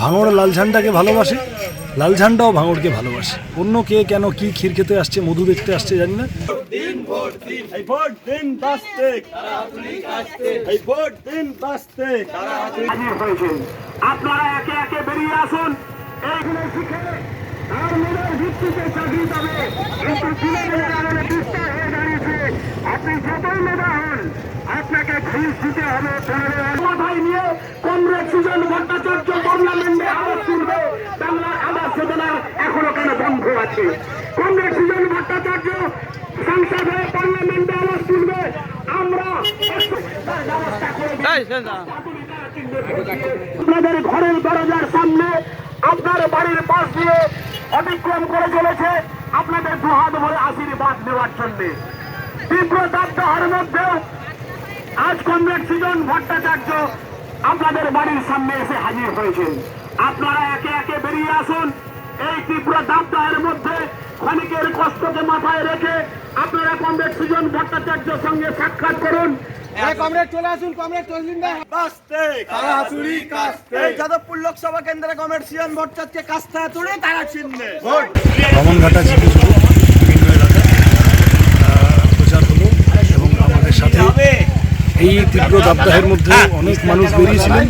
ভাঙড় লাল ঝান্ডাকে ভালোবাসে লাল ঝান্ডাও ভাঙড়কে ভালোবাসে। অন্য কে কেন কি ক্ষীর খেতে আসছে মধু দেখতে আসছে জানি না। আপনারা একে একে বেরিয়ে আসুন। এইগুলো শিখে মনের ভিত্তিতে চাকরি পাবে। কিন্তু হয়ে আপনি যতই মেধা হন আপনাকে ঘুষ দিতে হবে পনেরো মাথায় নিয়ে কংগ্রেস সুজন ভট্টাচার্য পার্লামেন্টে আওয়াজ তুলবে। বাংলার আবাস যোজনা এখনও কেন বন্ধ আছে? কংগ্রেস সুজন ভট্টাচার্য সংসদে পার্লামেন্টে আওয়াজ তুলবে। আমরা। আপনাদের ঘরের দরজার সামনে আপনার বাড়ির পাশ দিয়ে অতিক্রম করে চলেছে আপনাদের দু দুহাত ভরে আশীর্বাদ নেওয়ার জন্য। তীব্র দাবদাহের মধ্যেও আজ কমরেড সৃজন ভট্টাচার্য আপনাদের বাড়ির সামনে এসে হাজির হয়েছেন আপনারা একে একে বেরিয়ে আসুন। এই তীব্র দাবদাহের মধ্যে ক্ষণিকের কষ্টকে মাথায় রেখে আপনারা কমরেড সৃজন ভট্টাচার্যের সঙ্গে সাক্ষাৎ করুন। কমরেড চলে আসুন কমরেড এই যাদবপুর লোকসভা কেন্দ্রে ভট্টাচার্যকে কাস্তে তুলে তারা চিনবে ভোট। বামনঘাটা জিপি শুরু বিভিন্ন এলাকায় আহ, প্রচার হলো এবং আমাদের সাথে এই তীব্র দাবদাহের মধ্যে অনেক মানুষ বেরিয়েছিলেন।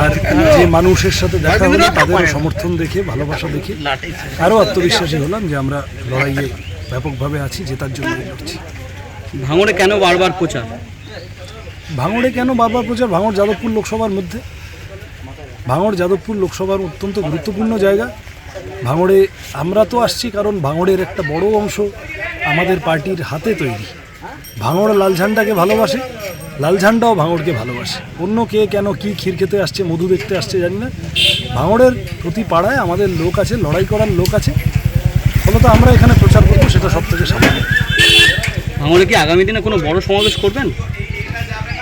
আর যে মানুষের সাথে দেখা হলো তাদের সমর্থন দেখে ভালোবাসা দেখে আরও আত্মবিশ্বাসী হলাম যে আমরা লড়াইয়ে ব্যাপকভাবে আছি জেতার জন্য লড়ছি ভাঙড়ে কেন বারবার প্রচার? ভাঙড়ে কেন বারবার প্রচার? ভাঙড় যাদবপুর লোকসভার মধ্যে। ভাঙড় যাদবপুর লোকসভার অত্যন্ত গুরুত্বপূর্ণ জায়গা। ভাঙড়ে আমরা তো আসছি কারণ ভাঙড়ের একটা বড় অংশ আমাদের পার্টির হাতে তৈরি। ভাঙড় লাল ঝান্ডাকে ভালোবাসে লাল ঝান্ডাও ভাঙড়কে ভালোবাসে। অন্য কে কেন কি ক্ষীর খেতে আসছে মধু দেখতে আসছে জানি না। ভাঙড়ের প্রতি পাড়ায় আমাদের লোক আছে লড়াই করার লোক আছে। ফলত আমরা এখানে প্রচার করব সেটা সব থেকে সামনে। ভাঙড়ে কি আগামী দিনে কোনো বড় সমাবেশ করবেন?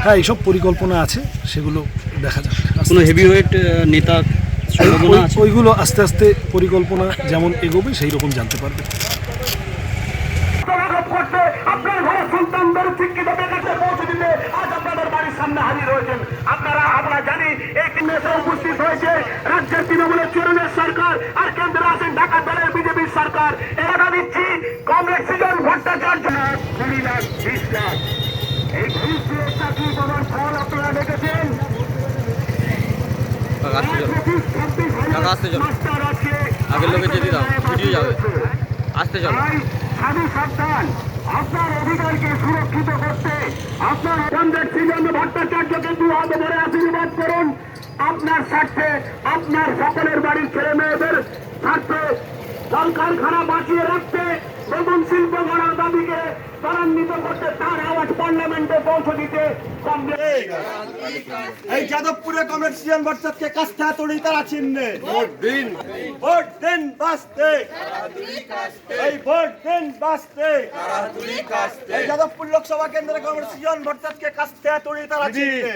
হ্যাঁ এইসব পরিকল্পনা আছে সেগুলো দেখা যাক। কোনো হেভিওয়েট নেতা ওইগুলো আস্তে আস্তে পরিকল্পনা যেমন এগোবে সেই রকম জানতে পারবে তদারক করতে আপনার ঘরের সন্তানদের শিক্ষিত বেকারদের পৌঁছে দিতে আজ আপনাদের বাড়ির সামনে হাজির হয়েছেন আপনারা আমরা জানি এই কেন্দ্রে উপস্থিত হয়েছে রাজ্যের তৃণমূলের চরণের সরকার আর কেন্দ্রে আছেন ঢাকা দলের বিজেপির সরকার। এরা দিচ্ছি কংগ্রেস সৃজন ভট্টাচার্য। কুড়ি লাখ বিশ লাখ এই ঘুষ চাকরি পাওয়ার ফল আপনারা দেখেছেন। আগের লোকে যেতে দাও, ভিডিও যাবে। আসতে চলো। আপনার অধিকারকে সুরক্ষিত করতে আপনার ধরে আশীর্বাদ করুন। আপনার স্বার্থে আপনার সকলের বাড়ির ছেলে মেয়েদের স্বার্থে কলকারখানা বাঁচিয়ে রাখতে নতুন শিল্প গড়ার দাবিকে ত্বরান্বিত করতে তার আওয়াজ পার্লামেন্টে পৌঁছে দিতে এই যাদবপুরে কমার্শিয়াল ভট্টাচার্যকে কাস্তে তুলি তারা চিনবে। ভোট দিন। ভোট দিন বাঁচতে। এই ভোট দিন বাঁচতে। এই যাদবপুর লোকসভা কেন্দ্রে কমার্শিয়াল ভট্টাচার্যকে কাস্তে তুলি তারা চিনবে।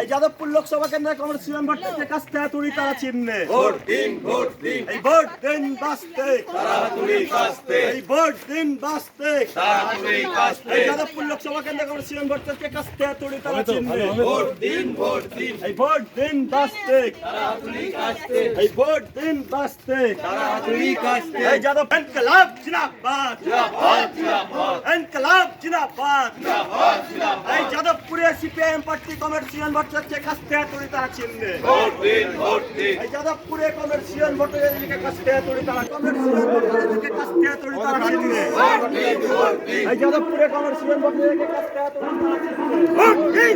এই যাদবপুর লোকসভা কেন্দ্রে কমার্শিয়াল ভট্টাচার্যকে কাস্তে তুলি তারা চিনবে। ভোট দিন ভোট দিন। এই ভোট দিন বাঁচতে। এই ভোট দিন বাঁচতে। এই যাদবপুর লোকসভা কেন্দ্রে কমার্শিয়াল ভট্টাচার্যকে কাস্তে তুলি তারা চিনবে। ভোট দিন ভোট দিন। এই ভোট দিন বাঁচতে। এই ভোট দিন বাঁচতে। এই যাদব ইনকলাব জিন্দাবাদ। ইনকলাব জিন্দাবাদ। এই যাদবপুরে সিপিআইএম পার্টি কমার্শিয়াল ভট্টাচার্যকে কাস্তে তুলি তারা চিনবে এই যাদবপুরে কমার্শিয়াল ভট্টাচার্যকে কাস্তে তুলি তারা কমার্শিয়াল ভট্টাচার্যকে কাস্তে তুলি তারা চিনবে এই যাদবপুরে কমার্শিয়াল ভট্টাচার্যকে কাস্তে তুলি তারা চিনবে ভোট দিন ভোট দিন